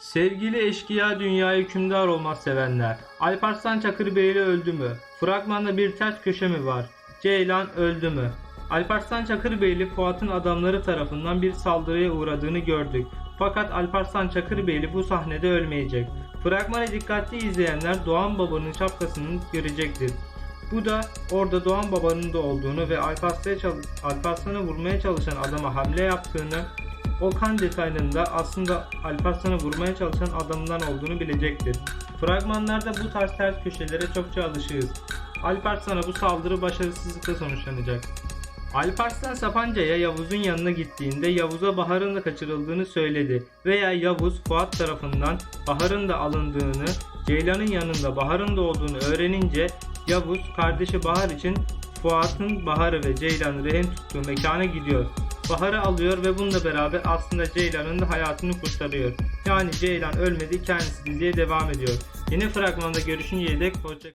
Sevgili eşkıya dünya hükümdar olmaz sevenler. Alparslan Çakırbeyli öldü mü? Fragmanda bir ters köşe mi var? Ceylan öldü mü? Alparslan Çakırbeyli Fuat'ın adamları tarafından bir saldırıya uğradığını gördük. Fakat Alparslan Çakırbeyli bu sahnede ölmeyecek. Fragmanı dikkatli izleyenler Doğan Baba'nın şapkasını görecektir. Bu da orada Doğan Baba'nın da olduğunu ve Alparslan'ı vurmaya çalışan adama hamle yaptığını o kan detayında aslında Alparslan'ı vurmaya çalışan adamdan olduğunu bilecektir. Fragmanlarda bu tarz ters köşelere çokça alışığız. Alparslan'a bu saldırı başarısızlıkla sonuçlanacak. Alparslan Sapanca'ya Yavuz'un yanına gittiğinde Yavuz'a Bahar'ın da kaçırıldığını söyledi veya Yavuz Fuat tarafından Bahar'ın da alındığını, Ceylan'ın yanında Bahar'ın da olduğunu öğrenince Yavuz kardeşi Bahar için Fuat'ın Bahar'ı ve Ceylan'ı rehin tuttuğu mekana gidiyor. Bahar'ı alıyor ve bununla beraber aslında Ceylan'ın da hayatını kurtarıyor. Yani Ceylan ölmedi kendisi diziye devam ediyor. Yeni fragmanda görüşünceye dek hoşça